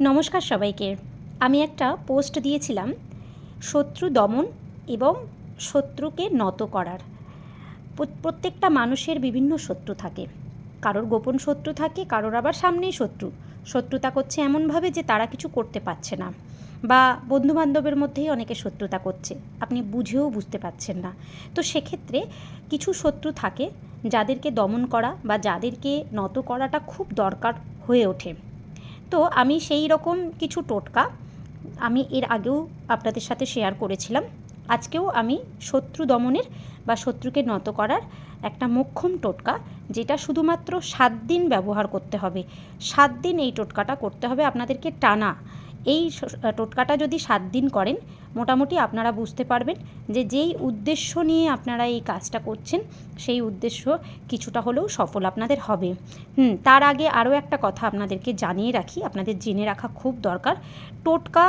নমস্কার সবাইকে। আমি একটা পোস্ট দিয়েছিলাম, শত্রু দমন এবং শত্রুকে নত করার। প্রত্যেকটা মানুষের বিভিন্ন শত্রু থাকে। কারোর গোপন শত্রু থাকে, কারোর আবার সামনেই শত্রু। শত্রুতা করছে এমনভাবে যে তারা কিছু করতে পারছে না বা বন্ধুবান্ধবের মধ্যেই অনেকে শত্রুতা করছে। আপনি বুঝেও বুঝতে পারছেন না। তো সেক্ষেত্রে কিছু শত্রু থাকে যাদেরকে দমন করা বা যাদেরকে নত করাটা খুব দরকার হয়ে ওঠে। তো আমি সেই রকম কিছু টোটকা আমি এর আগেও আপনাদের সাথে শেয়ার করেছিলাম। আজকেও আমি শত্রু দমনের বা শত্রুকে নত করার একটা মোক্ষম টোটকা, যেটা শুধুমাত্র সাত দিন ব্যবহার করতে হবে। সাত দিন এই টোটকাটা করতে হবে আপনাদেরকে টানা। এই টোটকাটা যদি সাত দিন করেন, মোটামুটি আপনারা বুঝতে পারবেন যে যেই উদ্দেশ্য নিয়ে আপনারা এই কাজটা করছেন, সেই উদ্দেশ্য কিছুটা হলেও সফল আপনাদের হবে। হুম, তার আগে আরও একটা কথা আপনাদেরকে জানিয়ে রাখি, আপনাদের জেনে রাখা খুব দরকার। টোটকা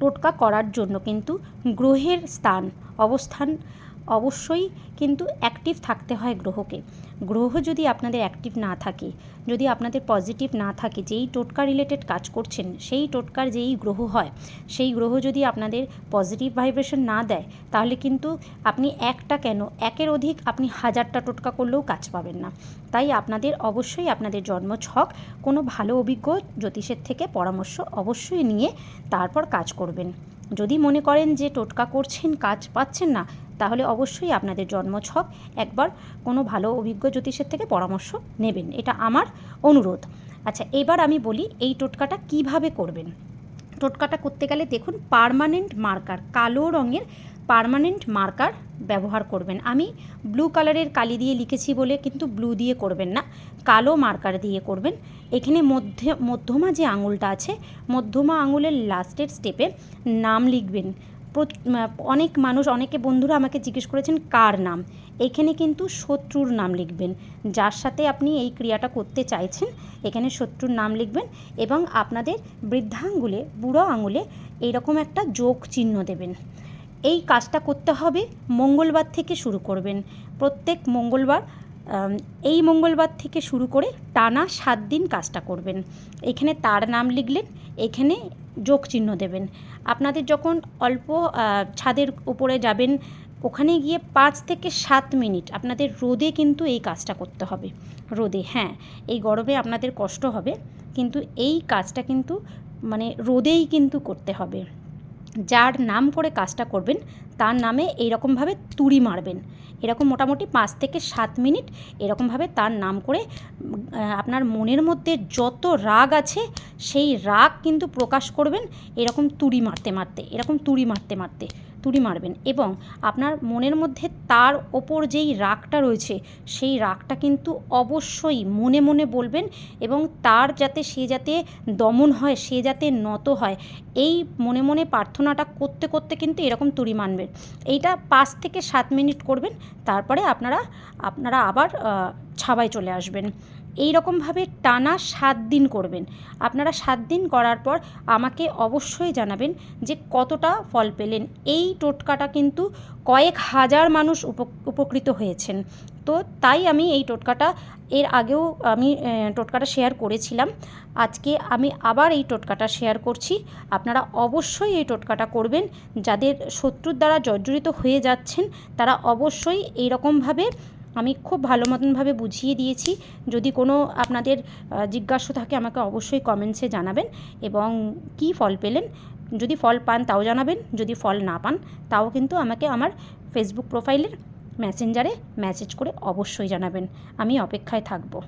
টোটকা করার জন্য কিন্তু গ্রহের স্থান, অবস্থান অবশ্যই কিন্তু অ্যাক্টিভ থাকতে হয় গ্রহকে। গ্রহ যদি আপনাদের অ্যাক্টিভ না থাকে, যদি আপনাদের পজিটিভ না থাকে, যেই টোটকা রিলেটেড কাজ করছেন, সেই টোটকার যেই গ্রহ হয়, সেই গ্রহ যদি আপনাদের পজিটিভ ভাইব্রেশন না দেয়, তাহলে কিন্তু আপনি একটা কেন, একের অধিক আপনি হাজারটা টোটকা করলেও কাজ পাবেন না। তাই আপনাদের অবশ্যই আপনাদের জন্ম ছক কোনো ভালো অভিজ্ঞ জ্যোতিষের থেকে পরামর্শ অবশ্যই নিয়ে তারপর কাজ করবেন। যদি মনে করেন যে টোটকা করছেন, কাজ পাচ্ছেন না, তাহলে অবশ্যই আপনাদের জন্মছক একবার কোনো ভালো অভিজ্ঞ জ্যোতিষের থেকে পরামর্শ নেবেন। এটা আমার অনুরোধ। আচ্ছা এবার আমি বলি এই টোটকাটা কীভাবে করবেন? টোটকাটা করতে গেলে দেখুন, পারমানেন্ট মার্কার, কালো রঙের পারমানেন্ট মার্কার ব্যবহার করবেন। আমি ব্লু কালারের কালি দিয়ে লিখেছি বলে কিন্তু ব্লু দিয়ে করবেন না, কালো মার্কার দিয়ে করবেন। এখানে মধ্যে, মধ্যমা যে আঙুলটা আছে, মধ্যমা আঙুলের লাস্টের স্টেপে নাম লিখবেন। অনেক মানুষ, অনেকে বন্ধুরা আমাকে জিজ্ঞেস করেছেন, কার নাম? এখানে কিন্তু শত্রুর নাম লিখবেন, যার সাথে আপনি এই ক্রিয়াটা করতে চাইছেন, এখানে শত্রুর নাম লিখবেন এবং আপনাদের বৃদ্ধাঙ্গুলে, বুড়ো আঙুলে এরকম একটা যোগ চিহ্ন দেবেন। এই কাজটা করতে হবে মঙ্গলবার থেকে শুরু করবেন। প্রত্যেক মঙ্গলবার এই মঙ্গলবার থেকে শুরু করে টানা সাত দিন কাজটা করবেন। এখানে তার নাম লিখলেন, এখানে যোগ চিহ্ন দেবেন। আপনাদের যখন অল্প ছাদের উপরে যাবেন, ওখানে গিয়ে পাঁচ থেকে সাত মিনিট আপনাদের রোদে কিন্তু এই কাজটা করতে হবে। রোদে হ্যাঁ এই গরমে আপনাদের কষ্ট হবে, কিন্তু এই কাজটা কিন্তু মানে রোদেই কিন্তু করতে হবে। যার নাম করে কাজটা করবেন, তার নামে এইরকমভাবে তুড়ি মারবেন। এরকম মোটামুটি পাঁচ থেকে সাত মিনিট এরকমভাবে তার নাম করে আপনার মনের মধ্যে যত রাগ আছে, সেই রাগ কিন্তু প্রকাশ করবেন এরকম তুড়ি মারতে মারতে, এরকম তুড়ি মারতে মারতে। তুড়ি মারবেন এবং আপনার মনের মধ্যে তার ওপর যেই রাগটা রয়েছে, সেই রাগটা কিন্তু অবশ্যই মনে মনে বলবেন এবং তার যাতে, সে যাতে দমন হয়, সে যাতে নত হয়, এই মনে মনে প্রার্থনাটা করতে করতে কিন্তু এরকম তুড়ি মানবেন। এইটা পাঁচ থেকে সাত মিনিট করবেন, তারপরে আপনারা আপনারা আবার ছাবায় চলে আসবেন। এই রকমভাবে টানা সাত দিন করবেন। আপনারা সাত দিন করার পর আমাকে অবশ্যই জানাবেন যে কতটা ফল পেলেন। এই টোটকাটা কিন্তু কয়েক হাজার মানুষ উপ- উপকৃত হয়েছেন। তো তাই আমি এই টোটকাটা, এর আগেও আমি টোটকাটা শেয়ার করেছিলাম। আজকে আমি আবার এই টোটকাটা শেয়ার করছি। আপনারা অবশ্যই এই টোটকাটা করবেন। যাদের শত্রুর দ্বারা জর্জরিত হয়ে যাচ্ছেন, তারা অবশ্যই এই রকমভাবে আমি খুব ভালো মতনভাবে বুঝিয়ে দিয়েছি। যদি কোনো আপনাদের জিজ্ঞাস্য জিজ্ঞাসা থাকে আমাকে অবশ্যই কমেন্টসে জানাবেন এবং কি ফল পেলেন। যদি ফল পান তাও জানাবেন, যদি ফল না পান তাও কিন্তু আমাকে আমার ফেসবুক প্রোফাইলের মেসেঞ্জারে মেসেজ করে অবশ্যই জানাবেন। আমি অপেক্ষায় থাকব।